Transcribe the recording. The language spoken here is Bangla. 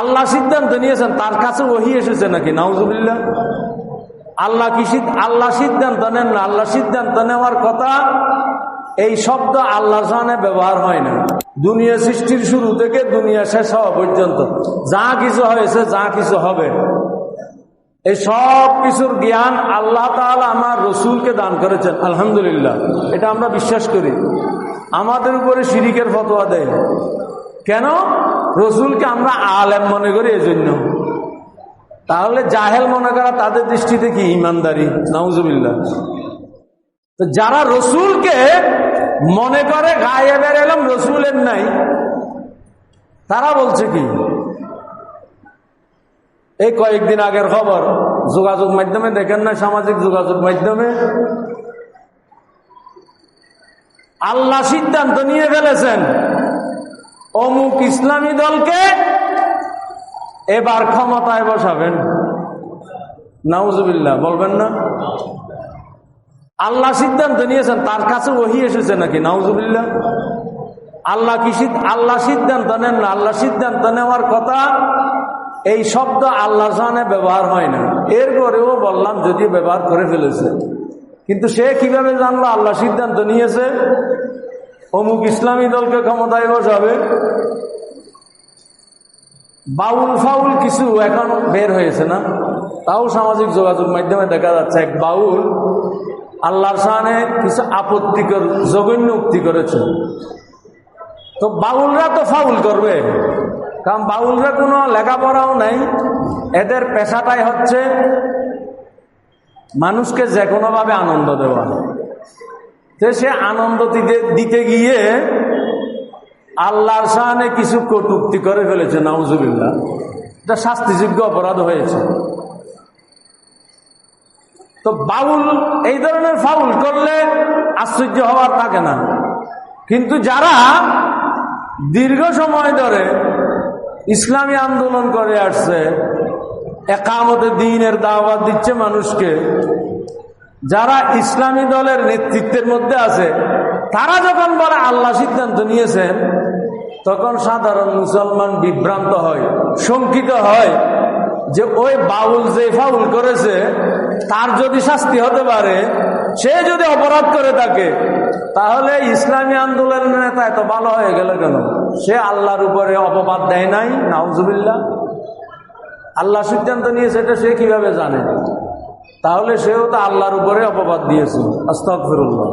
আল্লাহ সিদ্ধান্ত নিয়েছেন, তার কাছে ওহি এসেছে নাকি? নাউজুবিল্লাহ। আল্লাহ কি আল্লাহ সিদ্ধান্ত নেন না? আল্লাহ সিদ্ধান্ত নেওয়ার কথা এই শব্দ আল্লাহর সামনে ব্যবহার হয় না। দুনিয়া সৃষ্টির শুরু থেকে দুনিয়া শেষ হওয়া পর্যন্ত যা কিছু হয়েছে, যা কিছু হবে, এই সব কিছুর জ্ঞান আল্লাহ তাআলা আমার রসুলকে দান করেছেন, আলহামদুলিল্লাহ। এটা আমরা বিশ্বাস করি। আমাদের উপরে শিরিকের ফতোয়া দেয়। কেন? রসুলকে আমরা আলেম মনে করি, এজন্য। তাহলে জাহেল মনে করা তাদের দৃষ্টিতে কি? ইমানদারি। নাউজুবিল্লাহ। তো যারা রসুলকে মনে করে গায়েবের এলাম রসুলের নাই, তারা বলছে কি? এই কয়েকদিন আগের খবর, যোগাযোগ মাধ্যমে দেখেন না সামাজিক যোগাযোগ মাধ্যমে? আল্লাহ সিদ্ধান্ত নিয়ে ফেলেছেন। অমুক ইসলামী দলকে এবার ক্ষমতায় বসাবেন। নাউজুবিল্লাহ, বলবেন না? আল্লাহ সিদ্ধান্ত নিয়েছেন, তার কাছে ওহি এসেছে নাকি? নাউজুবিল্লাহ। আল্লাহ কি আল্লাহ সিদ্ধান্ত নেন না? আল্লাহ সিদ্ধান্ত নেওয়ার কথা, এই শব্দ আল্লাহর সামনে ব্যবহার হয় না। এরপরেও বললাম, যদি ব্যবহার করে ফেলেছে। কিন্তু সে কীভাবে জানলো? আল্লাহ সিদ্ধান্ত নিয়েছে অমুক ইসলামী দলকে ক্ষমতায় বসাবে। বাউল ফাউল কিছু এখন বের হয়েছে না। তাও সামাজিক যোগাযোগ মাধ্যমে দেখা যাচ্ছে এক বাউল আল্লাহর সামনে কিছু আপত্তিকর, জঘন্য উক্তি করেছে। তো বাউলরা তো ফাউল করবে। কারণ বাউলরা কোনো লেখাপড়াও নাই। এদের পেশাটাই হচ্ছে মানুষকে যে কোনোভাবে আনন্দ দেওয়া। সে আনন্দ দিতে গিয়ে আল্লাহর সামনে কিছু কটুক্তি করে ফেলেছে, নাউজুবিল্লাহ। এটা শাস্তিযোগ্য অপরাধ হয়েছে। তো বাউল, এই ধরনের ফাউল করলে আশ্চর্য হওয়ার থাকে না। কিন্তু যারা দীর্ঘ সময় ধরে ইসলামী আন্দোলন করে আসছে, একামতে দিনের দাওয়াত দিচ্ছে মানুষকে যারা ইসলামী দলের নেতৃত্বের মধ্যে আছে, তারা যখন বলে আল্লাহ সিদ্ধান্ত নিয়েছেন, তখন সাধারণ মুসলমান বিভ্রান্ত হয়, শঙ্কিত হয় যে ওই বাউল যে ফাউল করেছে, তার যদি শাস্তি হতে পারে, সে যদি অপরাধ করে থাকে, তাহলে ইসলামী আন্দোলনের নেতা এত ভালো হয়ে গেল কেন? সে আল্লাহর উপরে অপবাদ দেয় নাই, নাউজুবিল্লাহ। আল্লাহ সিদ্ধান্ত নিয়েছে, এটা সে কীভাবে জানে? তাহলে সেও তো আল্লাহর উপরে অপবাদ দিয়েছিল। আস্তাক ফিরুল্লাহ